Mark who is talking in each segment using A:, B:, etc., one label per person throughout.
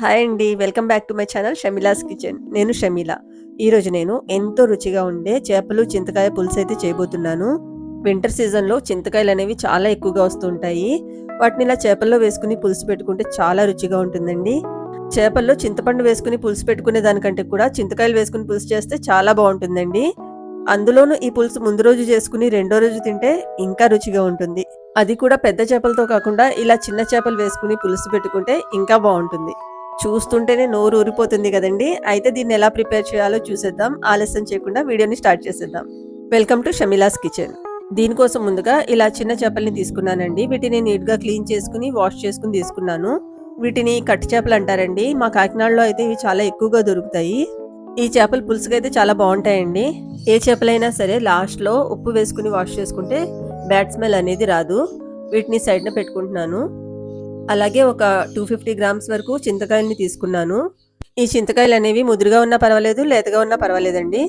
A: Hi అండి welcome back to my channel Shamila's kitchen. నేను షమీల. ఈరోజు నేను ఎంతో రుచిగా ఉండే చేపలు చింతకాయ పులుసు అయితే చేయబోతున్నాను. వింటర్ సీజన్లో చింతకాయలు అనేవి చాలా ఎక్కువగా వస్తుంటాయి. వాటిని ఇలా చేపల్లో వేసుకుని పులుసు పెట్టుకుంటే చాలా రుచిగా ఉంటుందండి. చేపల్లో చింతపండు వేసుకుని పులుసు పెట్టుకునే దానికంటే కూడా చింతకాయలు వేసుకుని పులుసు చేస్తే చాలా బాగుంటుందండి. అందులోనూ ఈ పులుసు ముందు రోజు చేసుకుని రెండో రోజు తింటే ఇంకా రుచిగా ఉంటుంది. అది కూడా పెద్ద చేపలతో కాకుండా ఇలా చిన్న చేపలు వేసుకుని పులుసు పెట్టుకుంటే ఇంకా బాగుంటుంది. చూస్తుంటేనే నోరు ఊరిపోతుంది కదండి. అయితే దీన్ని ఎలా ప్రిపేర్ చేయాలో చూసేద్దాం. ఆలస్యం చేయకుండా వీడియోని స్టార్ట్ చేసేద్దాం. Welcome to Shamila's kitchen. దీనికోసం ముందుగా ఇలా చిన్న చేపల్ని తీసుకున్నానండి. వీటిని నీట్గా క్లీన్ చేసుకుని వాష్ చేసుకుని తీసుకున్నాను. వీటిని కట్టి చేపలు అంటారండి. మా కాకినాడలో అయితే ఇవి చాలా ఎక్కువగా దొరుకుతాయి. ఈ చేపలు పులుసుగా అయితే చాలా బాగుంటాయండి. ఏ చేపలైనా సరే లాస్ట్లో ఉప్పు వేసుకుని వాష్ చేసుకుంటే బ్యాడ్ స్మెల్ అనేది రాదు. వీటిని సైడ్న పెట్టుకుంటున్నాను. అలాగే ఒక టూ ఫిఫ్టీ గ్రామ్స్ వరకు చింతకాయలని తీసుకున్నాను. ఈ చింతకాయలు అనేవి ముదురుగా ఉన్నా పర్వాలేదు లేతగా ఉన్నా పర్వాలేదండి.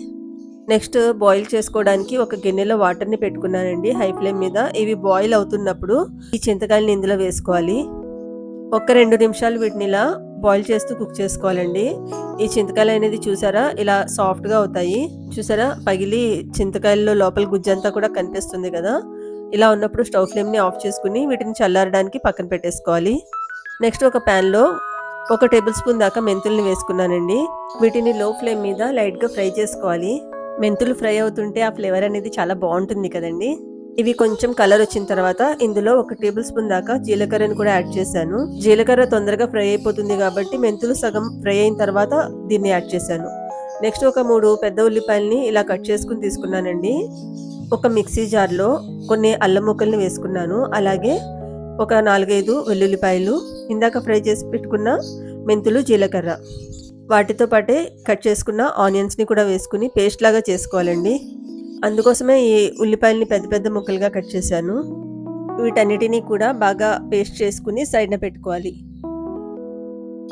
A: నెక్స్ట్ బాయిల్ చేసుకోవడానికి ఒక గిన్నెలో వాటర్ని పెట్టుకున్నానండి హై ఫ్లేమ్ మీద. ఇవి బాయిల్ అవుతున్నప్పుడు ఈ చింతకాయలని ఇందులో వేసుకోవాలి. ఒక రెండు నిమిషాలు వీటిని ఇలా బాయిల్ చేస్తూ కుక్ చేసుకోవాలండి. ఈ చింతకాయలు అనేది చూసారా? ఇలా సాఫ్ట్గా అవుతాయి. చూసారా? పగిలి చింతకాయల్లో లోపల గుజ్జంతా కూడా కనిపిస్తుంది కదా? ఇలా ఉన్నప్పుడు స్టవ్ ఫ్లేమ్ని ఆఫ్ చేసుకుని వీటిని చల్లారడానికి పక్కన పెట్టేసుకోవాలి. నెక్స్ట్ ఒక ప్యాన్లో ఒక టేబుల్ స్పూన్ దాకా మెంతుల్ని వేసుకున్నానండి. వీటిని లో ఫ్లేమ్ మీద లైట్గా ఫ్రై చేసుకోవాలి. మెంతులు ఫ్రై అవుతుంటే ఆ ఫ్లేవర్ అనేది చాలా బాగుంటుంది కదండి. ఇవి కొంచెం కలర్ వచ్చిన తర్వాత ఇందులో ఒక టేబుల్ స్పూన్ దాకా జీలకర్రని కూడా యాడ్ చేశాను. జీలకర్ర తొందరగా ఫ్రై అయిపోతుంది కాబట్టి మెంతులు సగం ఫ్రై అయిన తర్వాత దీన్ని యాడ్ చేశాను. నెక్స్ట్ ఒక మూడు పెద్ద ఉల్లిపాయల్ని ఇలా కట్ చేసుకుని తీసుకున్నానండి. ఒక మిక్సీ జార్లో కొన్ని అల్లం ముక్కల్ని వేసుకున్నాను. అలాగే ఒక నాలుగైదు వెల్లుల్లిపాయలు ఇందాక ఫ్రై చేసి పెట్టుకున్న మెంతులు జీలకర్ర. వాటితో పాటే కట్ చేసుకున్న ఆనియన్స్ని కూడా వేసుకుని పేస్ట్ లాగా చేసుకోవాలండి. అందుకోసమే ఈ ఉల్లిపాయల్ని పెద్ద పెద్ద ముక్కలుగా కట్ చేశాను. వీటన్నిటినీ కూడా బాగా పేస్ట్ చేసుకుని సైడ్న పెట్టుకోవాలి.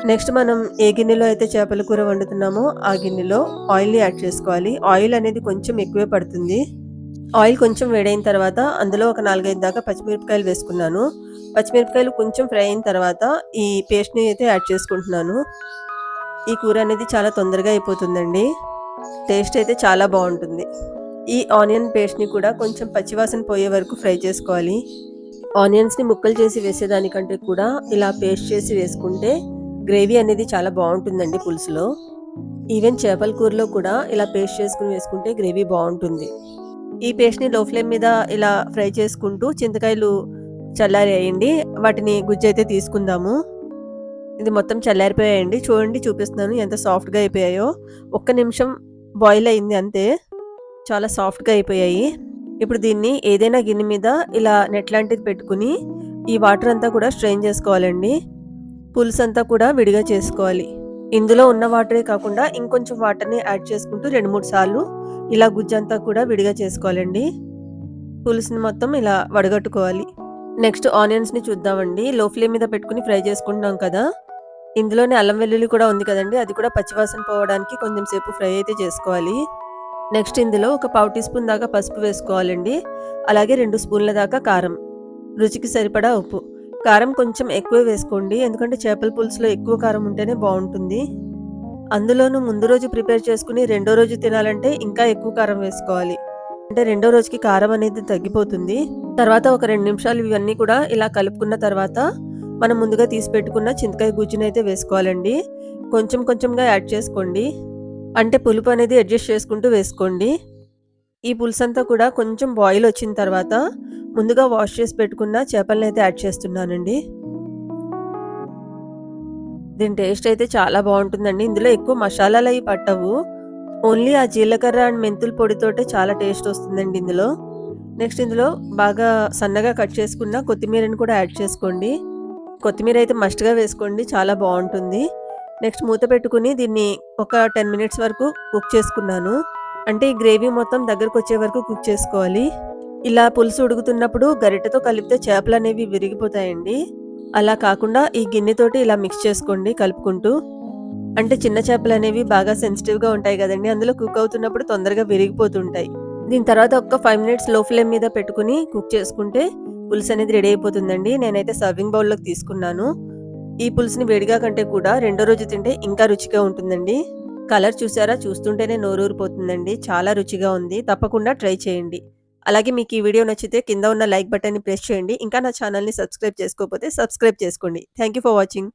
A: నెక్స్ట్ మనం ఏ గిన్నెలో అయితే చేపల కూర వండుతున్నామో ఆ గిన్నెలో ఆయిల్ని యాడ్ చేసుకోవాలి. ఆయిల్ అనేది కొంచెం ఎక్కువే పడుతుంది. ఆయిల్ కొంచెం వేడైన తర్వాత అందులో ఒక నాలుగైదు దాకా పచ్చిమిరపకాయలు వేసుకున్నాను. పచ్చిమిరపకాయలు కొంచెం ఫ్రై అయిన తర్వాత ఈ పేస్ట్ని అయితే యాడ్ చేసుకుంటున్నాను. ఈ కూర అనేది చాలా తొందరగా అయిపోతుందండి. టేస్ట్ అయితే చాలా బాగుంటుంది. ఈ ఆనియన్ పేస్ట్ని కూడా కొంచెం పచ్చివాసన పోయే వరకు ఫ్రై చేసుకోవాలి. ఆనియన్స్ని ముక్కలు చేసి వేసేదానికంటే కూడా ఇలా పేస్ట్ చేసి వేసుకుంటే గ్రేవీ అనేది చాలా బాగుంటుందండి పులుసులో. ఈవెన్ చేపల కూరలో కూడా ఇలా పేస్ట్ చేసుకుని వేసుకుంటే గ్రేవీ బాగుంటుంది. ఈ పేస్ట్ని లో ఫ్లేమ్ మీద ఇలా ఫ్రై చేసుకుంటూ చింతకాయలు చల్లారేయండి వాటిని గుజ్జు అయితే తీసుకుందాము. ఇది మొత్తం చల్లారిపోయాయండి. చూడండి చూపిస్తున్నాను ఎంత సాఫ్ట్గా అయిపోయాయో. ఒక్క నిమిషం బాయిల్ అయింది అంతే. చాలా సాఫ్ట్గా అయిపోయాయి. ఇప్పుడు దీన్ని ఏదైనా గిన్నె మీద ఇలా నెట్ లాంటిది పెట్టుకుని ఈ వాటర్ అంతా కూడా స్ట్రెయిన్ చేసుకోవాలండి. పులుసు అంతా కూడా విడిగా చేసుకోవాలి. ఇందులో ఉన్న వాటరే కాకుండా ఇంకొంచెం వాటర్ని యాడ్ చేసుకుంటూ రెండు మూడు సార్లు ఇలా గుజ్జంతా కూడా విడిగా చేసుకోవాలండి. పులుసుని మొత్తం ఇలా వడగట్టుకోవాలి. నెక్స్ట్ ఆనియన్స్ని చూద్దామండి. లో ఫ్లేమ్ మీద పెట్టుకుని ఫ్రై చేసుకుంటున్నాం కదా. ఇందులోనే అల్లం వెల్లుల్లి కూడా ఉంది కదండి. అది కూడా పచ్చివాసన పోవడానికి కొంచెం సేపు ఫ్రై అయితే చేసుకోవాలి. నెక్స్ట్ ఇందులో ఒక పావు టీ స్పూన్ దాకా పసుపు వేసుకోవాలండి. అలాగే రెండు స్పూన్ల దాకా కారం. రుచికి సరిపడా ఉప్పు. కారం కొంచెం ఎక్కువ వేసుకోండి. ఎందుకంటే చేపల పులుసులో ఎక్కువ కారం ఉంటేనే బాగుంటుంది. అందులోనూ ముందు రోజు ప్రిపేర్ చేసుకుని రెండో రోజు తినాలంటే ఇంకా ఎక్కువ కారం వేసుకోవాలి. అంటే రెండో రోజుకి కారం అనేది తగ్గిపోతుంది. తర్వాత ఒక రెండు నిమిషాలు ఇవన్నీ కూడా ఇలా కలుపుకున్న తర్వాత మనం ముందుగా తీసి పెట్టుకున్న చింతకాయ గుజ్జుని అయితే వేసుకోవాలండి. కొంచెం కొంచెంగా యాడ్ చేసుకోండి. అంటే పులుపు అనేది అడ్జస్ట్ చేసుకుంటూ వేసుకోండి. ఈ పులుసు అంతా కూడా కొంచెం బాయిల్ వచ్చిన తర్వాత ముందుగా వాష్ చేసి పెట్టుకున్న చేపలను అయితే యాడ్ చేస్తున్నానండి. దీని టేస్ట్ అయితే చాలా బాగుంటుందండి. ఇందులో ఎక్కువ మసాలాలు అవి పట్టవు. ఓన్లీ ఆ జీలకర్ర అండ్ మెంతుల పొడితోటే చాలా టేస్ట్ వస్తుందండి ఇందులో. నెక్స్ట్ ఇందులో బాగా సన్నగా కట్ చేసుకున్న కొత్తిమీరని కూడా యాడ్ చేసుకోండి. కొత్తిమీర అయితే మస్ట్గా వేసుకోండి. చాలా బాగుంటుంది. నెక్స్ట్ మూత పెట్టుకుని దీన్ని ఒక టెన్ మినిట్స్ వరకు కుక్ చేసుకున్నాను. అంటే ఈ గ్రేవీ మొత్తం దగ్గరకు వచ్చే వరకు కుక్ చేసుకోవాలి. ఇలా పులుసు ఉడుకుతున్నప్పుడు గరిటెతో కలిపితే చేపలు అనేవి విరిగిపోతాయండి అలా కాకుండా ఈ గిన్నెతోటి ఇలా మిక్స్ చేసుకోండి కలుపుకుంటూ అంటే చిన్న చేపలు అనేవి బాగా సెన్సిటివ్గా ఉంటాయి కదండి అందులో కుక్ అవుతున్నప్పుడు తొందరగా విరిగిపోతుంటాయి దీని తర్వాత ఒక్క ఫైవ్ మినిట్స్లో ఫ్లేమ్ మీద పెట్టుకుని కుక్ చేసుకుంటే పులుసు అనేది రెడీ అయిపోతుందండి నేనైతే సర్వింగ్ బౌల్లోకి తీసుకున్నాను ఈ పులుసుని వేడిగా కంటే కూడా రెండో రోజు తింటే ఇంకా రుచిగా ఉంటుందండి. కలర్ చూసారా? చూస్తుంటేనే నోరూరిపోతుందండి. చాలా రుచిగా ఉంది. తప్పకుండా ట్రై చేయండి. అలాగే మీకు ఈ వీడియో నచ్చితే కింద ఉన్న లైక్ బటన్‌ని ప్రెస్ చేయండి. ఇంకా నా ఛానల్ని సబ్స్క్రైబ్ చేసుకోకపోతే సబ్స్క్రైబ్ చేసుకోండి. Thank you for watching.